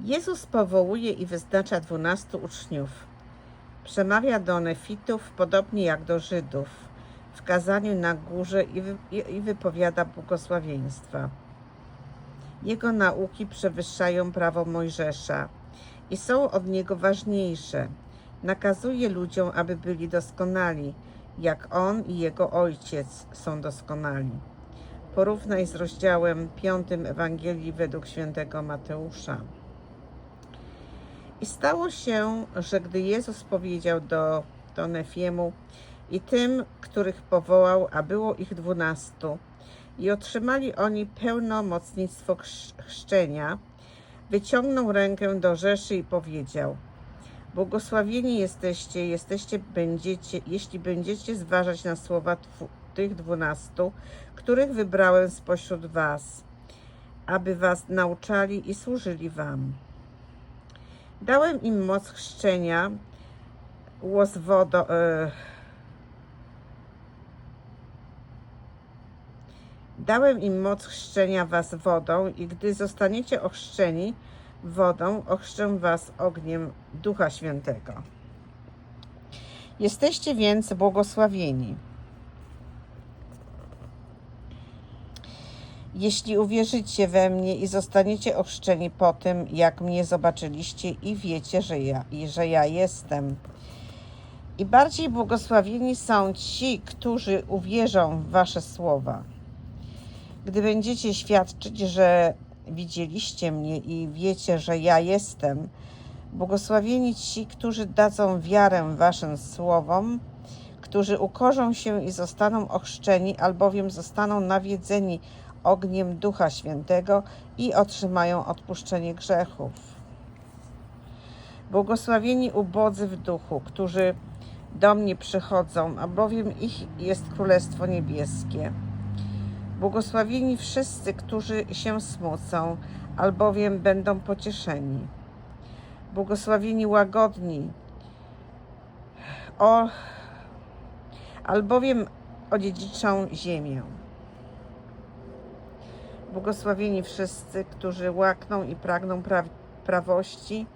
Jezus powołuje i wyznacza dwunastu uczniów. Przemawia do nefitów podobnie jak do Żydów w kazaniu na górze i, wy, i wypowiada błogosławieństwa. Jego nauki przewyższają prawo Mojżesza i są od niego ważniejsze. Nakazuje ludziom, aby byli doskonali, jak on i jego ojciec są doskonali. Porównaj z rozdziałem 5 Ewangelii według świętego Mateusza. I stało się, że gdy Jezus powiedział do, do Nefiemu i tym, których powołał, a było ich dwunastu, i otrzymali oni pełnomocnictwo chrz- chrzczenia, wyciągnął rękę do Rzeszy i powiedział: Błogosławieni jesteście, jesteście będziecie, jeśli będziecie zważać na słowa tych dwunastu, których wybrałem spośród was, aby was nauczali i służyli wam. Dałem im moc chrzczenia, łos wodo, e, Dałem im moc chrzczenia was wodą i gdy zostaniecie ochrzczeni wodą, ochrzczę was ogniem Ducha Świętego. Jesteście więc błogosławieni. Jeśli uwierzycie we mnie i zostaniecie ochrzczeni po tym, jak mnie zobaczyliście i wiecie, że ja, i że ja jestem. I bardziej błogosławieni są ci, którzy uwierzą w wasze słowa. Gdy będziecie świadczyć, że widzieliście mnie i wiecie, że ja jestem, błogosławieni ci, którzy dadzą wiarę waszym słowom, którzy ukorzą się i zostaną ochrzczeni, albowiem zostaną nawiedzeni ogniem Ducha Świętego i otrzymają odpuszczenie grzechów. Błogosławieni ubodzy w duchu, którzy do mnie przychodzą, albowiem ich jest Królestwo Niebieskie. Błogosławieni wszyscy, którzy się smucą, albowiem będą pocieszeni. Błogosławieni łagodni, o, albowiem odziedziczą ziemię. Błogosławieni wszyscy, którzy łakną i pragną pra- prawości,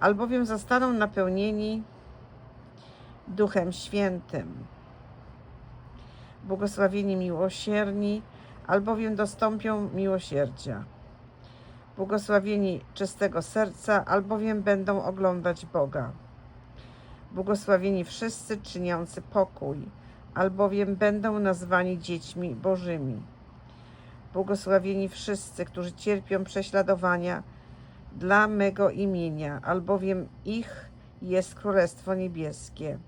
albowiem zostaną napełnieni Duchem Świętym. Błogosławieni miłosierni, albowiem dostąpią miłosierdzia. Błogosławieni czystego serca, albowiem będą oglądać Boga. Błogosławieni wszyscy czyniący pokój, albowiem będą nazwani dziećmi Bożymi. Błogosławieni wszyscy, którzy cierpią prześladowania dla mego imienia, albowiem ich jest Królestwo Niebieskie.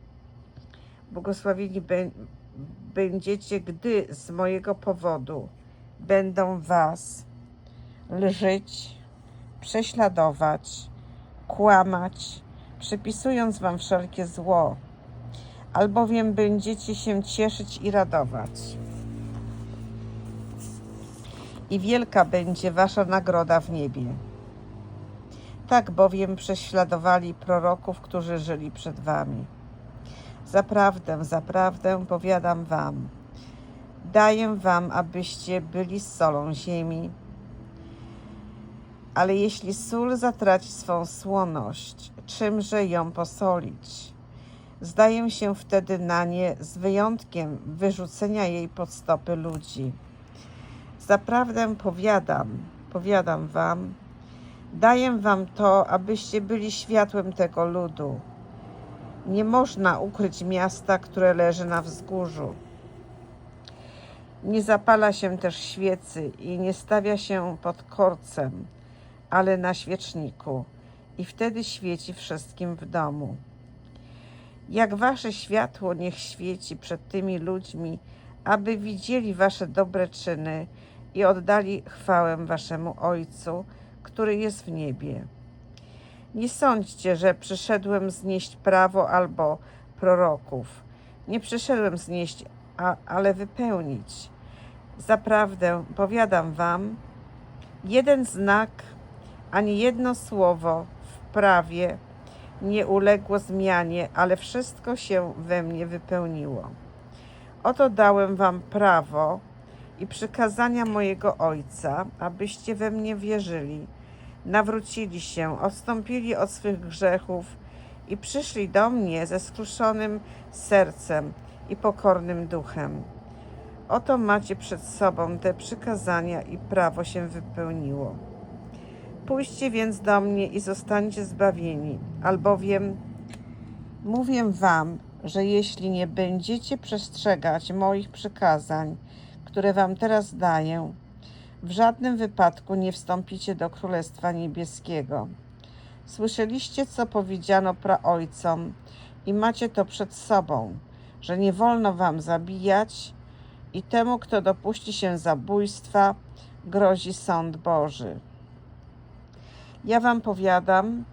Błogosławieni bę- będziecie, gdy z mojego powodu będą was lżyć, prześladować, kłamać, przypisując wam wszelkie zło, albowiem będziecie się cieszyć i radować. I wielka będzie wasza nagroda w niebie. Tak bowiem prześladowali proroków, którzy żyli przed wami. Zaprawdę, zaprawdę powiadam wam, daję wam, abyście byli solą ziemi. Ale jeśli sól zatraci swą słoność, czymże ją posolić? Zdaję się wtedy na nie z wyjątkiem wyrzucenia jej pod stopy ludzi. Zaprawdę powiadam, powiadam wam, daję wam to, abyście byli światłem tego ludu. Nie można ukryć miasta, które leży na wzgórzu. Nie zapala się też świecy i nie stawia się pod korcem, ale na świeczniku, i wtedy świeci wszystkim w domu. Jak wasze światło niech świeci przed tymi ludźmi, aby widzieli wasze dobre czyny i oddali chwałę waszemu Ojcu, który jest w niebie. Nie sądźcie, że przyszedłem znieść prawo albo proroków. Nie przyszedłem znieść, a, ale wypełnić. Zaprawdę powiadam wam, jeden znak, ani jedno słowo w prawie nie uległo zmianie, ale wszystko się we mnie wypełniło. Oto dałem wam prawo i przykazania mojego Ojca, abyście we mnie wierzyli, nawrócili się, odstąpili od swych grzechów i przyszli do mnie ze skruszonym sercem i pokornym duchem. Oto macie przed sobą te przykazania i prawo się wypełniło. Pójdźcie więc do mnie i zostańcie zbawieni, albowiem mówię wam, że jeśli nie będziecie przestrzegać moich przykazań, które wam teraz daję, w żadnym wypadku nie wstąpicie do Królestwa Niebieskiego. Słyszeliście, co powiedziano praojcom i macie to przed sobą, że nie wolno wam zabijać i temu, kto dopuści się zabójstwa, grozi sąd Boży. Ja wam powiadam,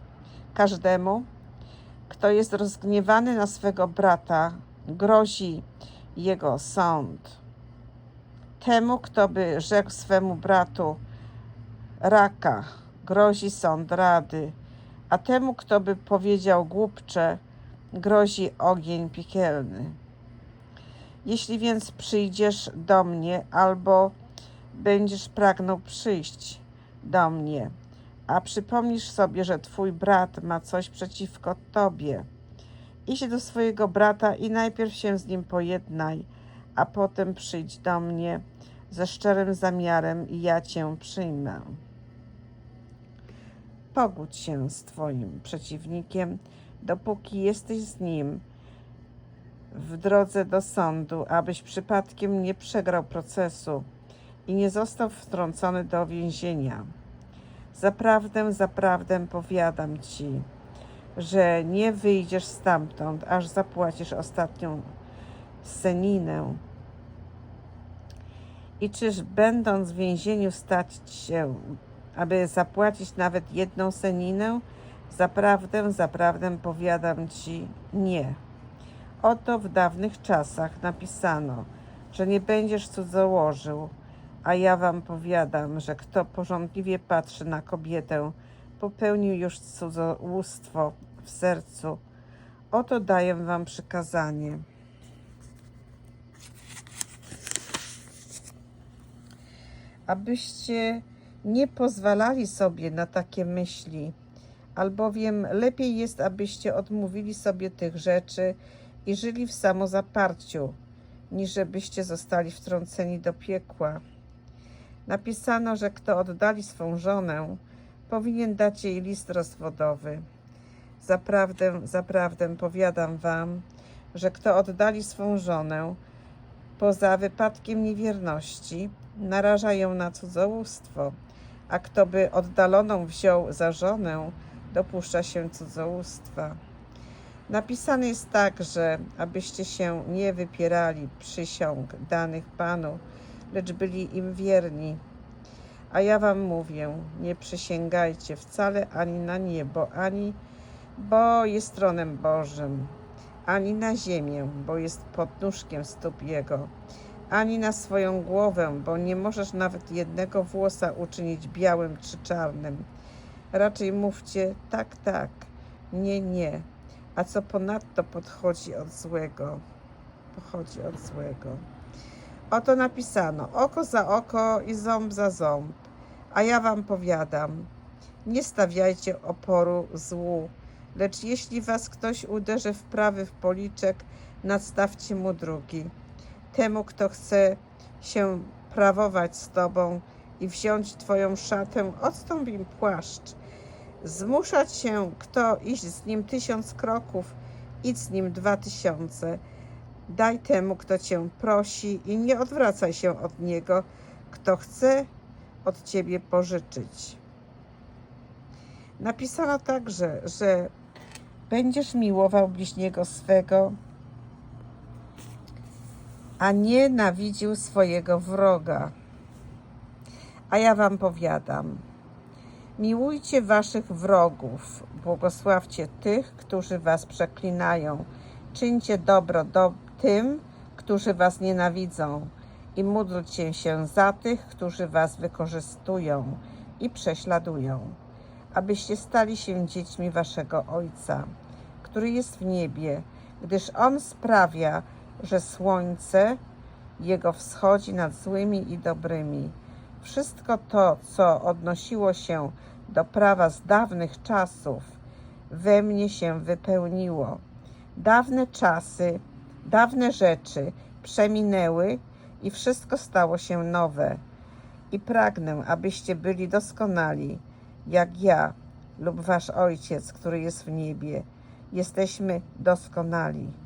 każdemu, kto jest rozgniewany na swego brata, grozi jego sąd. Temu, kto by rzekł swemu bratu raka, grozi sąd rady, a temu, kto by powiedział głupcze, grozi ogień piekielny. Jeśli więc przyjdziesz do mnie, albo będziesz pragnął przyjść do mnie, a przypomnisz sobie, że twój brat ma coś przeciwko tobie, idź do swojego brata i najpierw się z nim pojednaj, a potem przyjdź do mnie ze szczerym zamiarem i ja cię przyjmę. Pogódź się z twoim przeciwnikiem, dopóki jesteś z nim w drodze do sądu, abyś przypadkiem nie przegrał procesu i nie został wtrącony do więzienia. Zaprawdę, zaprawdę powiadam ci, że nie wyjdziesz stamtąd, aż zapłacisz ostatnią seninę. I czyż będąc w więzieniu stać się, aby zapłacić nawet jedną seninę? Zaprawdę, zaprawdę powiadam ci, nie. Oto w dawnych czasach napisano, że nie będziesz cudzołożył, a ja wam powiadam, że kto porządliwie patrzy na kobietę, popełnił już cudzołóstwo w sercu. Oto daję wam przykazanie. Abyście nie pozwalali sobie na takie myśli, albowiem lepiej jest, abyście odmówili sobie tych rzeczy i żyli w samozaparciu, niż żebyście zostali wtrąceni do piekła. Napisano, że kto oddali swą żonę, powinien dać jej list rozwodowy. Zaprawdę, zaprawdę powiadam wam, że kto oddali swą żonę, poza wypadkiem niewierności, naraża ją na cudzołóstwo, a kto by oddaloną wziął za żonę, dopuszcza się cudzołóstwa. Napisane jest także, abyście się nie wypierali przysiąg danych Panu, lecz byli im wierni. A ja wam mówię, nie przysięgajcie wcale ani na niebo, ani bo jest tronem Bożym, ani na ziemię, bo jest podnóżkiem stóp Jego, ani na swoją głowę, bo nie możesz nawet jednego włosa uczynić białym czy czarnym. Raczej mówcie tak, tak, nie, nie, a co ponadto podchodzi od złego, pochodzi od złego. Oto napisano: oko za oko i ząb za ząb. A ja wam powiadam: nie stawiajcie oporu złu, lecz jeśli was ktoś uderzy w prawy w policzek, nadstawcie mu drugi. Temu, kto chce się prawować z tobą i wziąć twoją szatę, odstąp im płaszcz. Zmuszać się kto iść z nim tysiąc kroków, idź z nim dwa tysiące. Daj temu, kto cię prosi, i nie odwracaj się od niego, kto chce od ciebie pożyczyć. Napisano także, że będziesz miłował bliźniego swego, a nienawidził swojego wroga. A ja wam powiadam, miłujcie waszych wrogów, błogosławcie tych, którzy was przeklinają, czyńcie dobro do tym, którzy was nienawidzą i módlcie się za tych, którzy was wykorzystują i prześladują, abyście stali się dziećmi waszego Ojca, który jest w niebie, gdyż On sprawia, że słońce Jego wschodzi nad złymi i dobrymi. Wszystko to, co odnosiło się do prawa z dawnych czasów we mnie się wypełniło. Dawne czasy, dawne rzeczy przeminęły i wszystko stało się nowe. I pragnę, abyście byli doskonali, jak ja lub wasz Ojciec, który jest w niebie. Jesteśmy doskonali.